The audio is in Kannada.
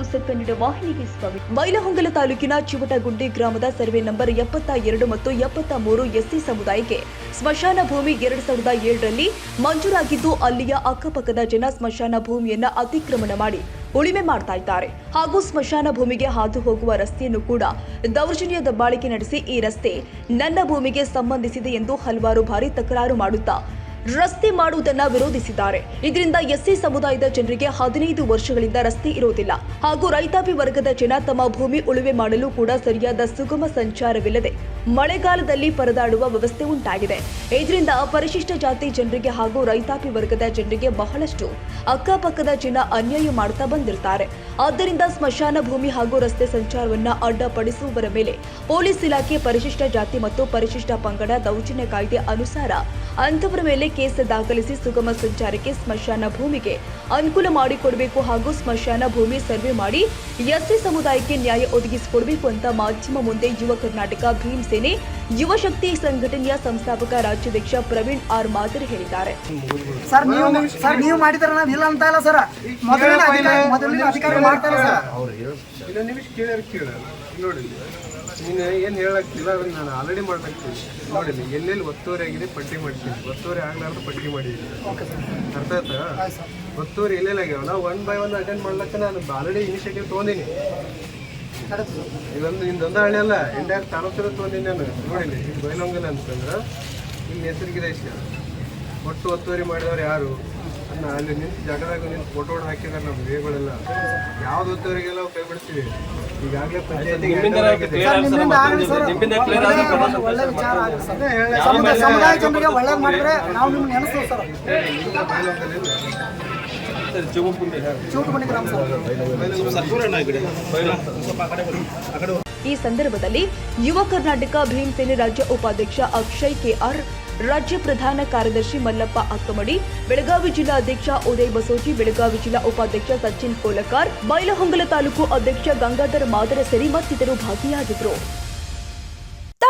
ವಾಹಿನಿಗೆ ಸ್ವಾಗತ. ಮೈಲಹೊಂಗಲ ತಾಲೂಕಿನ ಚಿವಟಗುಂಡಿ ಗ್ರಾಮದ ಸರ್ವೆ ನಂಬರ್ ಎಪ್ಪತ್ತ ಎರಡು ಮತ್ತು ಎಪ್ಪತ್ತ ಮೂರು ಎಸ್ಸಿ ಸಮುದಾಯಕ್ಕೆ ಸ್ಮಶಾನ ಭೂಮಿ ಎರಡು ಸಾವಿರದ ಏಳರಲ್ಲಿ ಮಂಜೂರಾಗಿದ್ದು ಅಲ್ಲಿಯ ಅಕ್ಕಪಕ್ಕದ ಜನ ಸ್ಮಶಾನ ಭೂಮಿಯನ್ನ ಅತಿಕ್ರಮಣ ಮಾಡಿ ಉಳಿಮೆ ಮಾಡ್ತಾ ಇದ್ದಾರೆ. ಹಾಗೂ ಸ್ಮಶಾನ ಭೂಮಿಗೆ ಹಾದು ಹೋಗುವ ರಸ್ತೆಯನ್ನು ಕೂಡ ದೌರ್ಜನ್ಯ ದಬ್ಬಾಳಿಕೆ ನಡೆಸಿ ಈ ರಸ್ತೆ ನನ್ನ ಭೂಮಿಗೆ ಸಂಬಂಧಿಸಿದೆ ಎಂದು ಹಲವಾರು ಬಾರಿ ತಕರಾರು ಮಾಡುತ್ತಾ ರಸ್ತೆ ಮಾಡುವುದನ್ನ ವಿರೋಧಿಸಿದ್ದಾರೆ. ಇದರಿಂದ ಎಸ್ಸಿ ಸಮುದಾಯದ ಜನರಿಗೆ ಹದಿನೈದು ವರ್ಷಗಳಿಂದ ರಸ್ತೆ ಇರುವುದಿಲ್ಲ ಹಾಗೂ ರೈತಾಪಿ ವರ್ಗದ ಜನ ತಮ್ಮ ಭೂಮಿ ಉಳುಮೆ ಮಾಡಲು ಕೂಡ ಸರಿಯಾದ ಸುಗಮ ಸಂಚಾರವಿಲ್ಲದೆ ಮಳೆಗಾಲದಲ್ಲಿ ಪರದಾಡುವ ವ್ಯವಸ್ಥೆ ಉಂಟಾಗಿದೆ. ಇದರಿಂದ ಪರಿಶಿಷ್ಟ ಜಾತಿ ಜನರಿಗೆ ಹಾಗೂ ರೈತಾಪಿ ವರ್ಗದ ಜನರಿಗೆ ಬಹಳಷ್ಟು ಅಕ್ಕಪಕ್ಕದ ಜನ ಅನ್ಯಾಯ ಮಾಡ್ತಾ ಬಂದಿರ್ತಾರೆ. ಆದ್ದರಿಂದ ಸ್ಮಶಾನ ಭೂಮಿ ಹಾಗೂ ರಸ್ತೆ ಸಂಚಾರವನ್ನು ಅಡ್ಡಪಡಿಸುವವರ ಮೇಲೆ ಪೊಲೀಸ್ ಇಲಾಖೆ ಪರಿಶಿಷ್ಟ ಜಾತಿ ಮತ್ತು ಪರಿಶಿಷ್ಟ ಪಂಗಡ ದೌರ್ಜನ್ಯ ಕಾಯ್ದೆ ಅನುಸಾರ ಅಂತವರ ಮೇಲೆ ಕೇಸ್ ದಾಖಲಿಸಿ ಸುಗಮ ಸಂಚಾರಕ್ಕೆ ಸ್ಮಶಾನ ಭೂಮಿಗೆ ಅನುಕೂಲ ಮಾಡಿಕೊಡಬೇಕು ಹಾಗೂ ಸ್ಮಶಾನ ಭೂಮಿ ಸರ್ವೆ ಮಾಡಿ ಎಸ್ಸಿ ಸಮುದಾಯಕ್ಕೆ ನ್ಯಾಯ ಒದಗಿಸಿಕೊಡಬೇಕು ಅಂತ ಮಾಧ್ಯಮ ಮುಂದೆ ಯುವ ಕರ್ನಾಟಕ ಭೀಮ್ ಸೇನೆ ಯುವ ಶಕ್ತಿ ಸಂಘಟನೆಯ ಸಂಸ್ಥಾಪಕ ರಾಜ್ಯಾಧ್ಯಕ್ಷ ಪ್ರವೀಣ್ ಆರ್ ಮಾದರಿ ಹೇಳಿದ್ದಾರೆ. ಸರ್ ನೀವು ಸರ್ ನೀವು ಮಾಡಿದ್ರೆ ನಾವು ಇಲ್ಲ ಅಂತ ಇಲ್ಲ ಸರ್. ಮೊದಲಿನ ಅಧಿಕಾರಿ ಮೊದಲಿನ ಅಧಿಕಾರಿ ಮಾಡ್ತಾರೆ ಸರ್. ಇನ್ನೊಂದು ನಿಮಿಷ ಕೇಳಿ ಕೇಳ ನೋಡಿ ನೀನು ಏನು ಹೇಳಕ್ತಿಲ್ಲ ಅದನ್ನ ನಾನು ಆಲ್ರೆಡಿ ಮಾಡ್ಬೇಕು. ನೋಡಿ ಎಲ್ಲೆಲ್ಲಿ ಒತ್ತುವರಿ ಆಗಿದೆ ಪಟ್ಟಿ ಮಾಡ್ತೀನಿ. ಒತ್ತುವರಿ ಆಗ್ಲಾರ್ದು ಪಟ್ಟಿ ಮಾಡಿದ್ದೀನಿ ಅರ್ಥ ಆಯ್ತಾ? ಒತ್ತುವರಿ ಎಲ್ಲೆಲ್ಲಿ ಆಗ್ಯಾವ ನಾವು ಒನ್ ಬೈ ಒನ್ ಅಟೆಂಡ್ ಮಾಡ್ಲಕ್ಕ ನಾನು ಆಲ್ರೆಡಿ ಇನಿಷಿಯೇಟಿವ್ ತೊಗೊಂಡಿನಿ. ಇದೊಂದು ನಿಂದೊಂದು ಹಳ್ಳಿ ಅಲ್ಲ. ಇಂಡಿಯಾಗ ತಾಲೂಕಿನ ತೊಗೊಂಡಿನಿ ನಾನು ನೋಡಿಲಿ ಇದು ಬೈಲೊಂಗಲ ಅಂತಂದ್ರೆ ಇಲ್ಲಿ ಹೆಸರಿಗೆ ದೇಶ ಒಟ್ಟು ಒತ್ತುವರಿ ಮಾಡಿದವ್ರು ಯಾರು? ಅನ್ನ ಅಲ್ಲಿ ನಿಂತು ಜಾಗದಾಗ ನಿಂತು ಫೋಟೋ ಹಾಕಿದಾರೆ ನಮ್ಮ ವೇಗಳೆಲ್ಲ ಯಾವ್ದು ಒತ್ತುವರಿಗೆಲ್ಲ ಕೈ ಬಿಡ್ತೀವಿ? ಈಗಾಗಲೇ ಪಂಚಾಯತಿಗೆ ಈ ಸಂದರ್ಭದಲ್ಲಿ ಯುವ ಕರ್ನಾಟಕ ಭೀಮ್ ಸೇನೆ ರಾಜ್ಯ ಉಪಾಧ್ಯಕ್ಷ ಅಕ್ಷಯ್ ಕೆಆರ್ ರಾಜ್ಯ ಪ್ರಧಾನ ಕಾರ್ಯದರ್ಶಿ ಮಲ್ಲಪ್ಪ ಅಕ್ಕಮಡಿ ಬೆಳಗಾವಿ ಜಿಲ್ಲಾ ಅಧ್ಯಕ್ಷ ಉದಯ್ ಬಸೋಜಿ ಬೆಳಗಾವಿ ಜಿಲ್ಲಾ ಉಪಾಧ್ಯಕ್ಷ ಸಚಿನ್ ಕೋಲಕಾರ್ ಬೈಲಹೊಂಗಲ ತಾಲೂಕು ಅಧ್ಯಕ್ಷ ಗಂಗಾಧರ್ ಮಾದರ ಸೇರಿ ಮತ್ತಿತರರು ಭಾಗಿಯಾಗಿದ್ದರು.